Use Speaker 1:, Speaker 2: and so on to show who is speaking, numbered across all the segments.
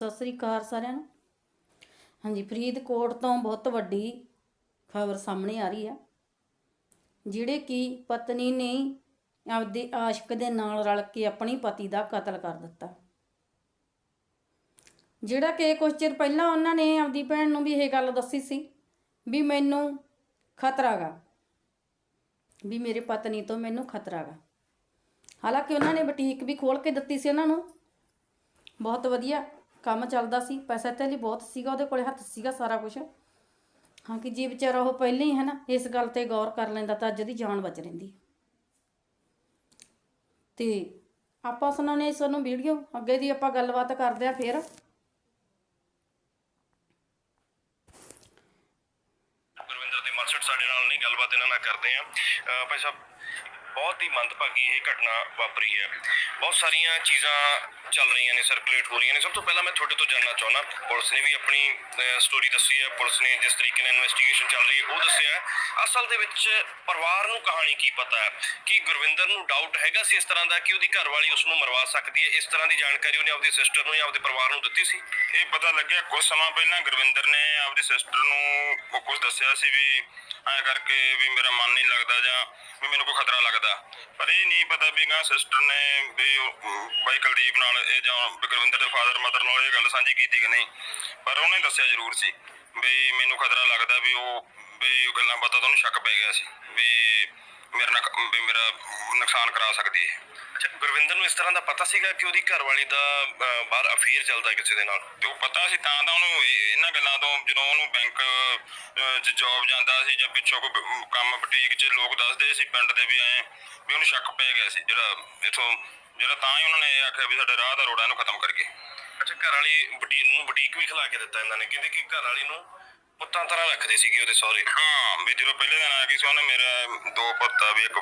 Speaker 1: ਸਤਿ ਸ੍ਰੀ ਅਕਾਲ ਸਾਰਿਆਂ ਨੂੰ। ਹਾਂਜੀ, ਫਰੀਦਕੋਟ ਤੋਂ ਬਹੁਤ ਵੱਡੀ ਖਬਰ ਸਾਹਮਣੇ ਆ ਰਹੀ ਆ, ਜਿਹੜੇ ਕਿ ਪਤਨੀ ਨੇ ਆਪਦੇ ਆਸ਼ਿਕ ਦੇ ਨਾਲ ਰਲ ਕੇ ਆਪਣੀ ਪਤੀ ਦਾ ਕਤਲ ਕਰ ਦਿੱਤਾ। ਜਿਹੜਾ ਕਿ ਕੁਝ ਚਿਰ ਪਹਿਲਾਂ ਉਹਨਾਂ ਨੇ ਆਪਦੀ ਭੈਣ ਨੂੰ ਵੀ ਇਹ ਗੱਲ ਦੱਸੀ ਸੀ ਵੀ ਮੈਨੂੰ ਖਤਰਾ ਗਾ, ਵੀ ਮੇਰੇ ਪਤਨੀ ਤੋਂ ਮੈਨੂੰ ਖਤਰਾ ਗਾ। ਹਾਲਾਂਕਿ ਉਹਨਾਂ ਨੇ ਬੁਟੀਕ ਵੀ ਖੋਲ ਕੇ ਦਿੱਤੀ ਸੀ ਉਹਨਾਂ ਨੂੰ। ਬਹੁਤ ਵਧੀਆ। ਕੰਮ ਚੱਲਦਾ ਸੀ, ਪੈਸਾ ਤੇ ਬਹੁਤ ਸੀਗਾ, ਉਹਦੇ ਕੋਲੇ ਹੱਥ ਸੀਗਾ ਸਾਰਾ ਕੁਝ ਹਾਂ ਕਿ ਜੇ ਵਿਚਾਰਾ ਉਹ ਪਹਿਲਾਂ ਹੀ ਹੈ ਨਾ, ਇਸ ਗੱਲ ਤੇ ਗੌਰ ਕਰ ਲੈਂਦਾ ਤਾਂ ਅੱਜ ਉਹਦੀ ਜਾਨ ਬਚ ਰਹਿੰਦੀ। ਤੇ ਆਪਾਂ ਸੁਣਾਉਣੇ ਸਾਨੂੰ ਵੀਡੀਓ, ਅੱਗੇ ਦੀ ਆਪਾਂ ਗੱਲਬਾਤ ਕਰਦੇ ਆ ਫੇਰ।
Speaker 2: ਗੁਰਵਿੰਦਰ ਦੇ ਮਾਸਟਰ ਸਾਡੇ ਨਾਲ ਨਹੀਂ, ਗੱਲਬਾਤ ਇਹਨਾਂ ਨਾਲ ਕਰਦੇ ਆ। ਭਾਈ ਸਾਹਿਬ ਬਹੁਤ ਹੀ ਮੰਦਭਾਗੀ ਇਹ ਘਟਨਾ ਵਾਪਰੀ ਹੈ। ਬਹੁਤ ਸਾਰੀਆਂ ਚੀਜ਼ਾਂ ਚੱਲ ਰਹੀਆਂ ਨੇ ਸਰਕੂਲੇਟ ਹੋ ਰਹੀਆਂ ਨੇ। ਸਭ ਤੋਂ ਪਹਿਲਾਂ ਮੈਂ ਤੁਹਾਡੇ ਤੋਂ ਜਾਨਣਾ ਚਾਹੁੰਦਾ, ਪੁਲਿਸ ਨੇ ਵੀ ਆਪਣੀ ਸਟੋਰੀ ਦੱਸੀ ਹੈ। ਪੁਲਿਸ ਨੇ ਜਿਸ ਤਰੀਕੇ ਨਾਲ ਇਨਵੈਸਟੀਗੇਸ਼ਨ ਚੱਲ ਰਹੀ ਹੈ, ਉਹ ਦੱਸਿਆ ਅਸਲ ਦੇ ਵਿੱਚ ਪਰਿਵਾਰ ਨੂੰ ਕਹਾਣੀ ਕੀ ਪਤਾ ਹੈ? ਕਿ ਗੁਰਵਿੰਦਰ ਨੂੰ ਡਾਊਟ ਹੈਗਾ ਸੀ ਇਸ ਤਰ੍ਹਾਂ ਦਾ ਕਿ ਉਹਦੀ ਘਰਵਾਲੀ ਉਸ ਨੂੰ ਮਰਵਾ ਸਕਦੀ ਹੈ। ਇਸ ਤਰ੍ਹਾਂ ਦੀ ਜਾਣਕਾਰੀ ਉਹਨੇ ਆਪਦੀ ਸਿਸਟਰ ਨੂੰ ਜਾਂ ਆਪਦੇ ਪਰਿਵਾਰ ਨੂੰ ਦਿੱਤੀ ਸੀ? ਇਹ ਪਤਾ ਲੱਗਿਆ ਕੁਝ ਸਮਾਂ ਪਹਿਲਾਂ ਗੁਰਵਿੰਦਰ ਨੇ ਆਪਦੀ ਸਿਸਟਰ ਨੂੰ ਉਹ ਕੁਝ ਦੱਸਿਆ ਸੀ ਵੀ ਐਂ ਕਰਕੇ ਵੀ ਮੇਰਾ ਮਨ ਨਹੀਂ ਲੱਗਦਾ ਜਾਂ ਵੀ ਮੈਨੂੰ ਕੋਈ ਖਤਰਾ ਲੱਗਦਾ। ਪਰ ਇਹ ਨਹੀਂ ਪਤਾ ਵੀ ਗਾ ਸਿਸਟਰ ਨੇ ਵੀ ਬਾਈ ਕੁਲਦੀਪ ਨਾਲ ਇਹ ਜਾਂ ਵੀ ਗੁਰਵਿੰਦਰ ਦੇ ਫਾਦਰ ਮਦਰ ਨਾਲ ਇਹ ਗੱਲ ਸਾਂਝੀ ਕੀਤੀ ਕਿ ਨਹੀਂ। ਪਰ ਉਹਨੇ ਦੱਸਿਆ ਜ਼ਰੂਰ ਸੀ ਵੀ ਮੈਨੂੰ ਖਤਰਾ ਲੱਗਦਾ ਵੀ ਉਹ, ਵੀ ਗੱਲਾਂ ਬਾਤਾਂ ਤੋਂ ਉਹਨੂੰ ਸ਼ੱਕ ਪੈ ਗਿਆ ਸੀ। ਵੀ ਮੇਰੇ ਨਾਲ ਵੀ ਮੇਰਾ ਨੁਕਸਾਨ ਕਰਾ ਸਕਦੀ ਹੈ। ਅੱਛਾ ਗੁਰਵਿੰਦਰ ਨੂੰ ਇਸ ਤਰ੍ਹਾਂ ਦਾ ਪਤਾ ਸੀਗਾ ਕਿ ਉਹਦੀ ਘਰਵਾਲੀ ਦਾ ਅਹ, ਬਾਹਰ ਅਫੇਅਰ ਚੱਲਦਾ ਕਿਸੇ ਦੇ ਨਾਲ? ਤੇ ਉਹ ਪਤਾ ਸੀ ਤਾਂ ਤਾਂ ਉਹਨੂੰ ਇਹ- ਇਹਨਾਂ ਗੱਲਾਂ ਤੋਂ ਜਦੋਂ ਉਹਨੂੰ ਬੈਂਕ 'ਚ ਜੌਬ ਜਾਂਦਾ ਸੀ ਜਾਂ ਪਿੱਛੋਂ ਕੋਈ ਬ- ਕੰਮ ਬੁਟੀਕ 'ਚ ਲੋਕ ਦੱਸਦੇ ਸੀ ਪਿੰਡ ਦੇ ਵੀ ਐ ਵੀ ਉਹਨੂੰ ਸ਼ੱਕ ਪੈ ਗਿਆ ਸੀ ਜਿਹੜਾ ਇਥੋਂ ਜਿਹੜਾ ਤਾਂ ਹੀ ਉਹਨਾਂ ਨੇ ਇਹ ਆਖਿਆ ਵੀ ਸਾਡੇ ਰਾਹ ਦਾ ਰੋੜਾ ਇਹਨੂੰ ਖਤਮ ਕਰਕੇ ਅੱਛਾ ਘਰ ਵਾਲੀ ਬੁਟੀਕ ਨੂੰ ਬੁਟੀਕ ਵੀ ਖਿਲਾ ਕੇ ਦਿੱਤਾ ਇਹਨਾਂ ਨੇ। ਕਹਿੰਦੇ ਕਿ ਘਰ ਵਾਲੀ ਨੂੰ ਪੁੱਤਾਂ ਤਰ੍ਹਾਂ ਰੱਖਦੇ ਸੀਗੇ ਉਹਦੇ ਸਹੁਰੇ। ਹਾਂ, ਵੀ ਜਦੋਂ ਪਹਿਲੇ ਦਿਨ ਆ ਗਈ ਸੀ ਉਹਨੇ ਮੇਰਾ ਦੋ ਪੁੱਤ ਆ, ਵੀ ਇੱਕ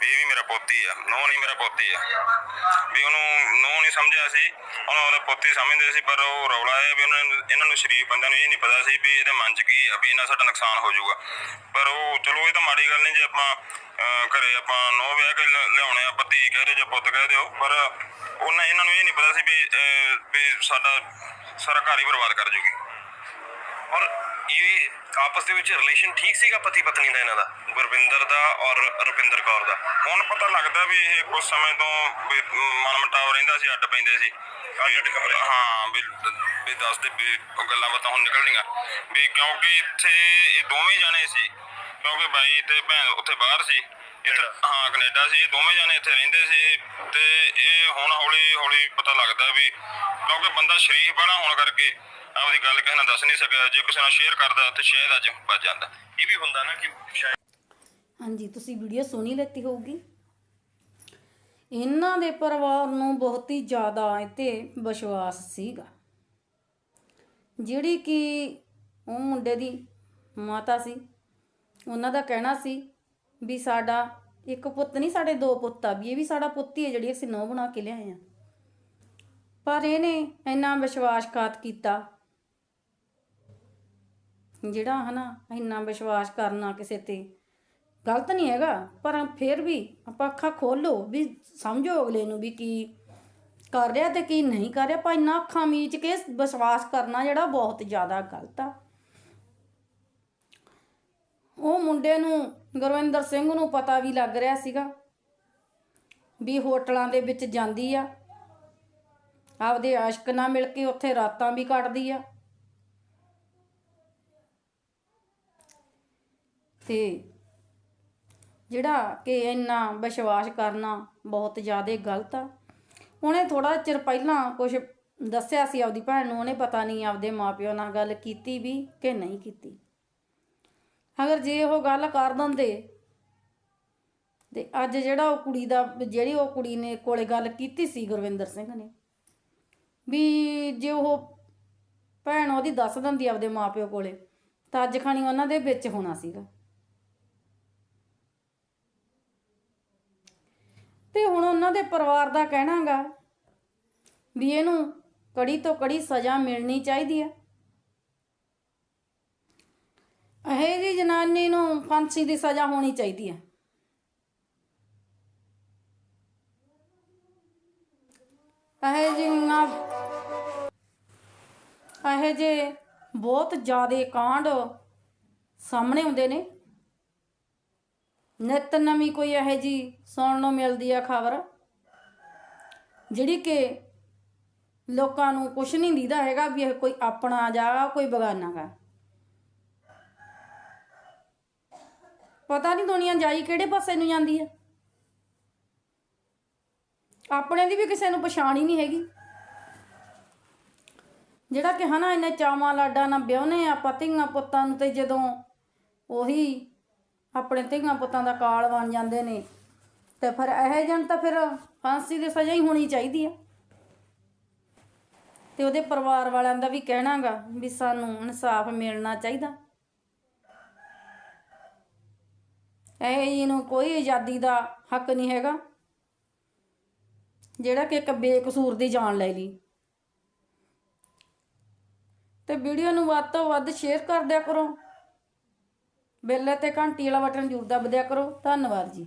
Speaker 2: ਵੀ ਇਹ ਵੀ ਮੇਰਾ ਪੋਤੀ ਆ, ਨੋ ਨਹੀਂ ਮੇਰਾ ਪੋਤੀ ਆ। ਵੀ ਉਹਨੂੰ ਨੋ ਨਹੀਂ ਸਮਝਿਆ ਸੀ, ਉਹਨੂੰ ਉਹਦਾ ਪੋਤੀ ਸਮਝਦੇ ਸੀ, ਪਰ ਉਹ ਰੌਲਾ ਇਹ ਵੀ ਉਹਨਾਂ ਨੂੰ, ਇਹਨਾਂ ਨੂੰ ਸ਼ਰੀਫ ਬੰਦਿਆਂ ਨੂੰ ਇਹ ਨਹੀਂ ਪਤਾ ਸੀ ਵੀ ਇਹਦੇ ਮਨ 'ਚ ਕੀ ਆ, ਵੀ ਇਹਨਾਂ ਸਾਡਾ ਨੁਕਸਾਨ ਹੋ ਜਾਊਗਾ। ਪਰ ਉਹ, ਚਲੋ ਇਹ ਤਾਂ ਮਾੜੀ ਗੱਲ ਨਹੀਂ ਜੇ ਆਪਾਂ ਘਰੇ ਆਪਾਂ ਨੋ ਵਿਆਹ ਕੇ ਲਿਆਉਣੇ ਆ ਪਤੀ ਕਹਦੇ ਜਾਂ ਪੁੱਤ ਕਹਿ ਦਿਓ, ਪਰ ਉਹਨਾਂ ਇਹਨਾਂ ਨੂੰ ਇਹ ਨਹੀਂ ਪਤਾ ਸੀ ਵੀ ਵੀ ਸਾਡਾ ਸਾਰਾ ਘਰ ਹੀ ਬਰਬਾਦ ਕਰ ਜੂਗੀ। ਔਰ ਇਹ ਆਪਸ ਦੇ ਵਿੱਚ ਰਿਲੇਸ਼ਨ ਠੀਕ ਸੀਗਾ ਪਤੀ ਪਤਨੀ ਦਾ ਇਹਨਾਂ ਦਾ? ਗੁਰਵਿੰਦਰ ਦਾ ਔਰ ਰੁਪਿੰਦਰ ਕੌਰ ਦਾ। ਹੁਣ ਪਤਾ ਲੱਗਦਾ ਵੀ ਇਹ ਕੁਝ ਸਮੇਂ ਤੋਂ ਵੀ ਮਨਮਟਾਵ ਰਹਿੰਦਾ ਸੀ ਅੱਡ ਪੈਂਦੇ ਸੀ। ਹਾਂ ਵੀ ਵੀ ਦੱਸਦੇ ਵੀ ਉਹ ਗੱਲਾਂ ਬਾਤਾਂ ਹੁਣ ਨਿਕਲਣੀਆਂ। ਵੀ ਕਿਉਂਕਿ ਇੱਥੇ ਇਹ ਦੋਵੇਂ ਜਾਣੇ ਸੀ। ਕਿਉਂਕਿ ਬਾਈ ਤੇ ਭੈਣ ਉੱਥੇ ਬਾਹਰ ਸੀ। ਇੱਥੇ ਹਾਂ ਕੈਨੇਡਾ ਸੀ। ਇਹ ਦੋਵੇਂ ਜਾਣੇ ਇੱਥੇ ਰਹਿੰਦੇ ਸੀ। ਤੇ ਇਹ ਹੁਣ ਹੌਲੀ ਹੌਲੀ ਪਤਾ ਲੱਗਦਾ ਵੀ ਕਿਉਂਕਿ ਬੰਦਾ ਸ਼ਰੀਫ ਵਾਲਾ ਹੋਣ ਕਰਕੇ ਆਪਦੀ ਗੱਲ ਕਿਸੇ ਨਾਲ ਦੱਸ ਨਹੀਂ ਸਕਿਆ। ਜੇ ਕਿਸੇ ਨਾਲ ਸ਼ੇਅਰ ਕਰਦਾ, ਤੇ ਸ਼ਾਇਦ ਅੱਜ ਬਚ ਜਾਂਦਾ। ਇਹ ਵੀ ਹੁੰਦਾ ਨਾ ਕਿ ਸ਼ਾਇਦ
Speaker 1: ਹਾਂਜੀ, ਤੁਸੀਂ ਵੀਡੀਓ ਸੁਣੀ ਲੈਤੀ ਹੋਊਗੀ। ਇਹਨਾਂ ਦੇ ਪਰਿਵਾਰ ਨੂੰ ਬਹੁਤ ਹੀ ਜ਼ਿਆਦਾ ਇੱਥੇ ਵਿਸ਼ਵਾਸ ਸੀਗਾ। ਜਿਹੜੀ ਕਿ ਉਹ ਮੁੰਡੇ ਦੀ ਮਾਤਾ ਸੀ, ਉਹਨਾਂ ਦਾ ਕਹਿਣਾ ਸੀ ਵੀ ਸਾਡਾ ਇੱਕ ਪੁੱਤ ਨਹੀਂ, ਸਾਡੇ ਦੋ ਪੁੱਤ ਆ, ਵੀ ਇਹ ਵੀ ਸਾਡਾ ਪੁੱਤ ਹੀ ਹੈ ਜਿਹੜੀ ਅਸੀਂ ਨੌ ਬਣਾ ਕੇ ਲਿਆਏ ਆ। ਪਰ ਇਹਨੇ ਇੰਨਾ ਵਿਸ਼ਵਾਸਘਾਤ ਕੀਤਾ ਜਿਹੜਾ ਹਨਾ ਇੰਨਾ ਵਿਸ਼ਵਾਸ ਕਰਨਾ ਕਿਸੇ ਤੇ। ਗਲਤ ਨਹੀਂ ਹੈਗਾ, ਪਰ ਫਿਰ ਵੀ ਆਪਾਂ ਅੱਖਾਂ ਖੋਲੋ ਵੀ ਸਮਝੋ ਅਗਲੇ ਨੂੰ ਵੀ ਕੀ ਕਰ ਰਿਹਾ ਤੇ ਕੀ ਨਹੀਂ ਕਰ ਰਿਹਾ। ਆਪਾਂ ਇੰਨਾ ਅੱਖਾਂ ਮੀਚ ਕੇ ਵਿਸ਼ਵਾਸ ਕਰਨਾ ਜਿਹੜਾ ਬਹੁਤ ਜ਼ਿਆਦਾ ਗਲਤ ਆ। ਉਹ ਮੁੰਡੇ ਨੂੰ, ਗੁਰਵਿੰਦਰ ਸਿੰਘ ਨੂੰ ਪਤਾ ਵੀ ਲੱਗ ਰਿਹਾ ਸੀਗਾ ਵੀ ਹੋਟਲਾਂ ਦੇ ਵਿੱਚ ਜਾਂਦੀ ਆ। ਆਪਦੇ ਆਸ਼ਕ ਨਾਲ ਮਿਲ ਕੇ ਉੱਥੇ ਰਾਤਾਂ ਵੀ ਕੱਟਦੀ ਆ। ਤੇ ਜਿਹੜਾ ਕਿ ਇੰਨਾ ਵਿਸ਼ਵਾਸ ਕਰਨਾ ਬਹੁਤ ਜ਼ਿਆਦਾ ਗਲਤ ਆ। ਉਹਨੇ ਥੋੜਾ ਚਿਰ ਪਹਿਲਾਂ ਕੁਝ ਦੱਸਿਆ ਸੀ ਆਪਦੀ ਭੈਣ ਨੂੰ, ਉਹਨੇ ਪਤਾ ਨਹੀਂ ਆਪਦੇ ਮਾਪਿਓ ਨਾਲ ਗੱਲ ਕੀਤੀ ਵੀ ਕਿ ਨਹੀਂ ਕੀਤੀ। ਅਗਰ ਜੇ ਉਹ ਗੱਲ ਕਰ ਦਿੰਦੇ ਤੇ ਅੱਜ ਜਿਹੜਾ ਉਹ ਕੁੜੀ ਦਾ, ਜਿਹੜੀ ਉਹ ਕੁੜੀ ਨੇ ਕੋਲੇ ਗੱਲ ਕੀਤੀ ਸੀ ਗੁਰਵਿੰਦਰ ਸਿੰਘ ਨੇ, ਵੀ ਜੇ ਉਹ ਭੈਣ ਉਹਦੀ ਦੱਸ ਦਿੰਦੀ ਆਪਦੇ ਮਾਪਿਓ ਕੋਲੇ, ਤਾਂ ਅੱਜ ਖਾਣੀ ਉਹਨਾਂ ਦੇ ਵਿੱਚ ਹੋਣਾ ਸੀਗਾ। ਤੇ ਹੁਣ ਉਹਨਾਂ ਦੇ ਪਰਿਵਾਰ ਦਾ ਕਹਿਣਾਗਾ ਵੀ ਇਹਨੂੰ ਕੜੀ ਤੋਂ ਕੜੀ ਸਜ਼ਾ ਮਿਲਣੀ ਚਾਹੀਦੀ ਹੈ ਇਹ ਜੀ ਜਨਾਨੀ ਨੂੰ ਫਾਂਸੀ ਦੀ ਸਜ਼ਾ ਹੋਣੀ ਚਾਹੀਦੀ ਹੈ ਇਹ ਜਿਹੀਆਂ, ਇਹੋ ਜੇ ਬਹੁਤ ਜ਼ਿਆਦਾ ਕਾਂਡ ਸਾਹਮਣੇ ਆਉਂਦੇ ਨੇ। ਨਿਤ ਨਵੀਂ ਕੋਈ ਇਹੋ ਜੀ ਸੁਣਨ ਨੂੰ ਮਿਲਦੀ ਆ ਖਬਰ, ਜਿਹੜੀ ਕਿ ਲੋਕਾਂ ਨੂੰ ਕੁਛ ਨਹੀਂ ਦੀਦਾ ਹੈਗਾ ਵੀ ਇਹ ਕੋਈ ਆਪਣਾ ਜਾ, ਕੋਈ ਬਗਾਨਾ ਗਾ। ਪਤਾ ਨਹੀਂ ਦੁਨੀਆ ਜਾਈ ਕਿਹੜੇ ਪਾਸੇ ਨੂੰ ਜਾਂਦੀ ਹੈ ਆਪਣੇ ਦੀ ਵੀ ਕਿਸੇ ਨੂੰ ਪਛਾਣ ਹੀ ਨਹੀਂ ਹੈਗੀ। ਜਿਹੜਾ ਕਿ ਹਨਾ ਇਹਨੇ ਚਾਵਾਂ ਲਾਡਾ ਨਾ ਵਿਆਹਨੇ ਆ ਪਤੀਆਂ ਪੁੱਤਾਂ ਨੂੰ ਤੇ ਜਦੋਂ ਉਹੀ ਆਪਣੇ ਧੀਆਂ ਪੁੱਤਾਂ ਦਾ ਕਾਲ ਬਣ ਜਾਂਦੇ ਨੇ। ਤੇ ਫਿਰ ਇਹ ਜਣ ਤਾਂ ਫਿਰ ਫਾਂਸੀ ਦੀ ਸਜ਼ਾ ਹੀ ਹੋਣੀ ਚਾਹੀਦੀ ਆ। ਤੇ ਉਹਦੇ ਪਰਿਵਾਰ ਵਾਲਿਆਂ ਦਾ ਵੀ ਕਹਿਣਾਗਾ ਵੀ ਸਾਨੂੰ ਇਨਸਾਫ ਮਿਲਣਾ ਚਾਹੀਦਾ। ਇਹ ਇਹਨੂੰ ਕੋਈ ਆਜ਼ਾਦੀ ਦਾ ਹੱਕ ਨਹੀਂ ਹੈਗਾ, ਜਿਹੜਾ ਕਿ ਇੱਕ ਬੇਕਸੂਰ ਦੀ ਜਾਨ ਲੈ ਲਈ। ਤੇ ਵੀਡੀਓ ਨੂੰ ਵੱਧ ਤੋਂ ਵੱਧ ਸ਼ੇਅਰ ਕਰ ਦਿਆ ਕਰੋ। ਬੈਲ ਅਤੇ ਘੰਟੀ ਵਾਲਾ ਬਟਨ ਜ਼ਰੂਰ ਦਬਦਿਆ ਕਰੋ। ਧੰਨਵਾਦ ਜੀ।